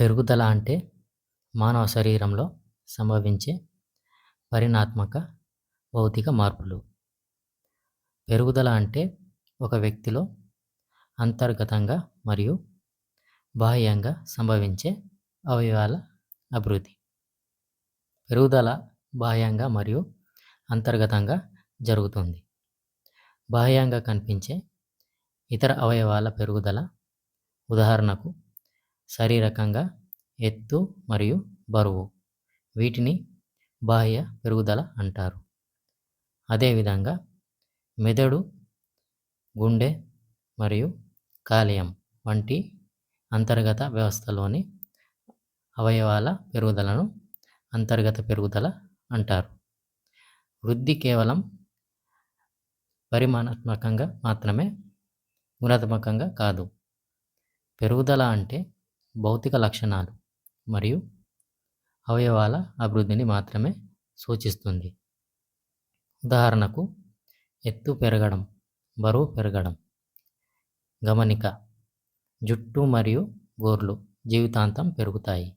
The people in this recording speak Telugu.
పెరుగుదల అంటే మానవ శరీరంలో సంభవించే పరిణాత్మక భౌతిక మార్పులు. పెరుగుదల అంటే ఒక వ్యక్తిలో అంతర్గతంగా మరియు బాహ్యంగా సంభవించే అవయవాల అభివృద్ధి. పెరుగుదల బాహ్యంగా మరియు అంతర్గతంగా జరుగుతుంది. బాహ్యంగా కనిపించే ఇతర అవయవాల పెరుగుదల ఉదాహరణకు శారీరకంగా ఎత్తు మరియు బరువు వీటిని బాహ్య పెరుగుదల అంటారు. అదేవిధంగా మెదడు గుండె మరియు కాలేయం వంటి అంతర్గత వ్యవస్థలోని అవయవాల పెరుగుదలను అంతర్గత పెరుగుదల అంటారు. వృద్ధి కేవలం పరిమాణాత్మకంగా మాత్రమే గుణాత్మకంగా కాదు. పెరుగుదల అంటే భౌతిక లక్షణాలు మరియు అవయవాల అభివృద్ధిని మాత్రమే సూచిస్తుంది. ఉదాహరణకు ఎత్తు పెరగడం బరువు పెరగడం గమనిక జుట్టు మరియు గోర్లు జీవితాంతం పెరుగుతాయి.